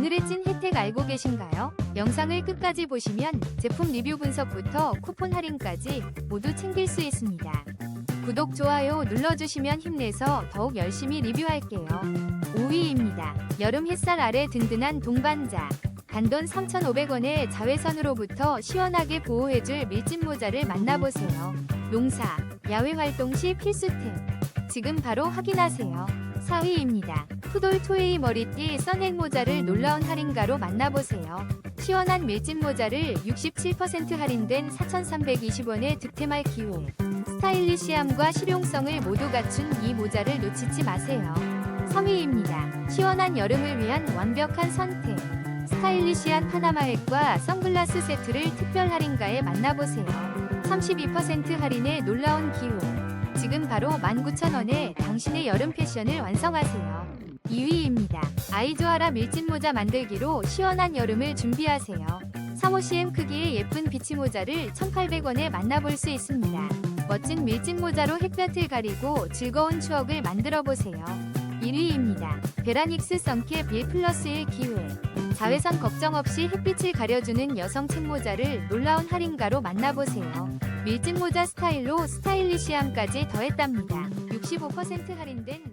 오늘의 찐 혜택 알고 계신가요? 영상을 끝까지 보시면 제품 리뷰 분석부터 쿠폰 할인까지 모두 챙길 수 있습니다. 구독, 좋아요 눌러주시면 힘내서 더욱 열심히 리뷰할게요. 5위입니다. 여름 햇살 아래 든든한 동반자. 단돈 3,500원의 자외선으로부터 시원하게 보호해줄 밀짚 모자를 만나보세요. 농사, 야외 활동 시 필수템. 지금 바로 확인하세요. 4위입니다. 푸돌 토웨이 머리띠 선행 모자를 놀라운 할인가로 만나보세요. 시원한 밀짚 모자를 67% 할인된 4,320원에 득템할 기회. 스타일리시함과 실용성을 모두 갖춘 이 모자를 놓치지 마세요. 3위입니다. 시원한 여름을 위한 완벽한 선택. 스타일리시한 파나마햇과 선글라스 세트를 특별 할인가에 만나보세요. 32% 할인의 놀라운 기회. 지금 바로 19,000원에 당신의 여름 패션을 완성하세요. 2위입니다. 아이조아라 밀짚 모자 만들기로 시원한 여름을 준비하세요. 35cm 크기의 예쁜 비치 모자를 1,800원에 만나볼 수 있습니다. 멋진 밀짚 모자로 햇볕을 가리고 즐거운 추억을 만들어 보세요. 1위입니다. 베라닉스 선캡 1 플러스 1 기회. 자외선 걱정 없이 햇빛을 가려주는 여성 책모자를 놀라운 할인가로 만나보세요. 밀짚 모자 스타일로 스타일리시함까지 더했답니다. 65% 할인된 1